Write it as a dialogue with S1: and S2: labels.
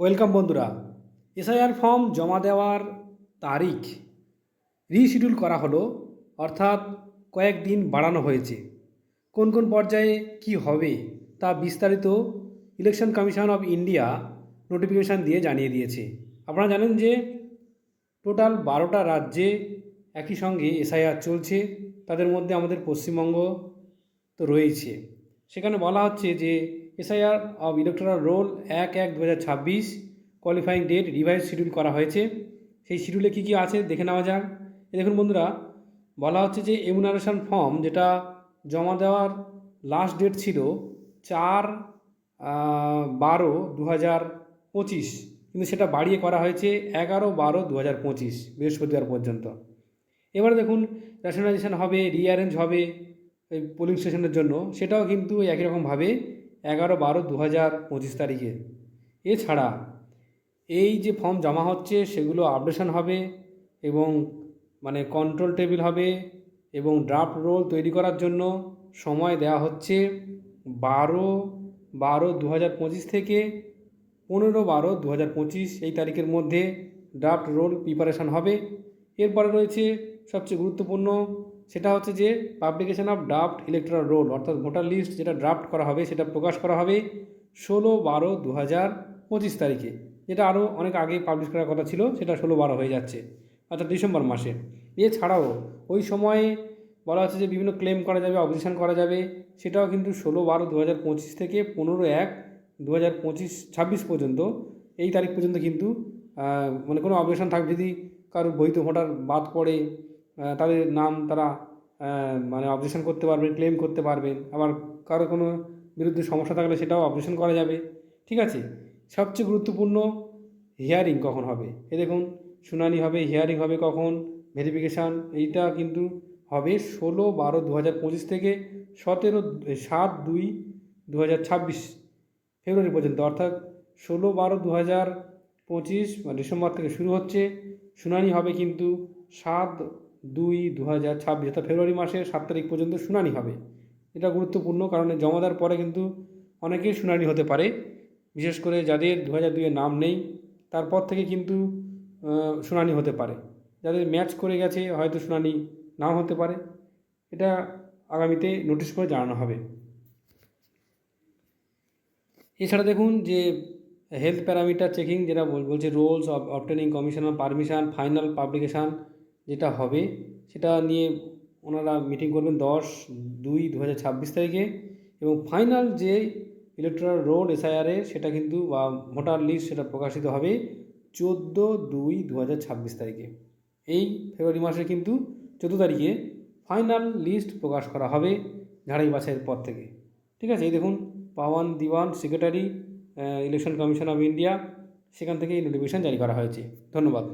S1: Welcome বন্ধুরা, SIR form জমা দেওয়ার তারিখ রিশিডিউল করা হলো, অর্থাৎ কয়েকদিন বাড়ানো হয়েছে। কোন কোন পর্যায়ে কি হবে তা বিস্তারিত election commission of India notification দিয়ে জানিয়ে দিয়েছে। আপনারা জানেন যে টোটাল বারোটা রাজ্যে একই সঙ্গে এসআইআর চলছে, তাদের মধ্যে আমাদের পশ্চিমবঙ্গ তো রয়েছে। সেখানে বলা হচ্ছে যে এসআইআর অব ইলেকট্রাল রোল এক এক দু হাজার ছাব্বিশ কোয়ালিফাইং ডেট রিভাইজ শিডিউল করা হয়েছে। সেই শিডিউলে কী কী আছে দেখে নেওয়া যাক। দেখুন বন্ধুরা, বলা হচ্ছে যে এমুনারেশন ফর্ম যেটা জমা দেওয়ার লাস্ট ডেট ছিল চার বারো দু হাজার পঁচিশ। কিন্তু সেটা বাড়িয়ে করা হয়েছে এগারো বারো দু হাজার পঁচিশ, বৃহস্পতিবার পর্যন্ত। এবারে দেখুন রেশনালাইজেশন হবে রিঅ্যারেঞ্জ হবে পোলিং স্টেশনের জন্য। সেটাও কিন্তু একই রকমভাবে এগারো বারো দু হাজার পঁচিশ তারিখে। এছাড়া এই যে ফর্ম জমা হচ্ছে, সেগুলো আপডেশন হবে এবং মানে কন্ট্রোল টেবিল হবে এবং ড্রাফট রোল তৈরি করার জন্য সময় দেওয়া হচ্ছে বারো বারো দু হাজার পঁচিশ থেকে পনেরো বারো দু হাজার পঁচিশ এই তারিখের মধ্যে ড্রাফট রোল প্রিপারেশন হবে। এরপরে রয়েছে সবচেয়ে গুরুত্বপূর্ণ সেটা হচ্ছে যে publication of draft electoral roll অর্থাৎ ভোটার লিস্ট যেটা ড্রাফট করা হবে, সেটা প্রকাশ করা হবে ষোলো বারো দু হাজার পঁচিশ তারিখে। যেটা আরও অনেক আগে পাবলিশ করার কথা ছিল, সেটা ষোলো বারো হয়ে যাচ্ছে, অর্থাৎ ডিসেম্বর মাসে। এছাড়াও ওই সময়ে বলা হচ্ছে যে বিভিন্ন ক্লেম করা যাবে অবজেকশন করা যাবে, সেটাও কিন্তু ষোলো বারো দু হাজার পঁচিশ থেকে পনেরো এক দু হাজার পঁচিশ ছাব্বিশ পর্যন্ত। এই তারিখ পর্যন্ত কিন্তু মানে কোনো অবজেকশন থাকবে যদি কারোর বৈধ ভোটার বাদ পড়ে তাদের নাম তারা মানে অবজেকশন করতে পারবেন ক্লেম করতে পারবেন আবার কারও কোনো বিরুদ্ধে সমস্যা থাকলে সেটাও অবজেকশন করা যাবে। ঠিক আছে? সবচেয়ে গুরুত্বপূর্ণ হিয়ারিং কখন হবে? এ দেখুন, শুনানি হবে হিয়ারিং হবে কখন? ভেরিফিকেশান এইটা কিন্তু হবে ষোলো বারো দু হাজার পঁচিশ থেকে সতেরো সাত দুই দু হাজার ছাব্বিশ ফেব্রুয়ারি পর্যন্ত। অর্থাৎ ষোলো বারো দু হাজার পঁচিশ বা ডিসেম্বর থেকে শুরু হচ্ছে। শুনানি হবে কিন্তু সাত দুই দু হাজার ছাব্বিশ অর্থাৎ ফেব্রুয়ারি মাসের সাত তারিখ পর্যন্ত শুনানি হবে। এটা গুরুত্বপূর্ণ কারণ দেওয়ার পরে কিন্তু অনেকেই শুনানি হতে পারে। বিশেষ করে যাদের দু হাজার দুইয়ের নাম নেই, তারপর থেকে কিন্তু শুনানি হতে পারে। যাদের ম্যাচ করে গেছে, হয়তো শুনানি নাও হতে পারে। এটা আগামীতে নোটিশ করে জানানো হবে। এছাড়া দেখুন যে হেলথ প্যারামিটার চেকিং যেটা বলছে rules of obtaining commissioner permission final publication যেটা হবে সেটা নিয়ে ওনারা মিটিং করবেন দশ দুই দু হাজার ছাব্বিশ তারিখে এবং ফাইনাল যে ইলেকট্রাল রোড এসআইআরে সেটা কিন্তু বা ভোটার লিস্ট সেটা প্রকাশিত হবে চোদ্দ দুই দু হাজার ছাব্বিশ তারিখে। এই ফেব্রুয়ারি মাসে কিন্তু চোদ্দ তারিখে ফাইনাল লিস্ট প্রকাশ করা হবে ঝাড়াই বাছাইয়ের পর থেকে। ঠিক আছে? এই দেখুন, Pawan Diwan secretary election commission of India সেখান থেকে এই নোটিফিকেশান জারি করা হয়েছে। ধন্যবাদ।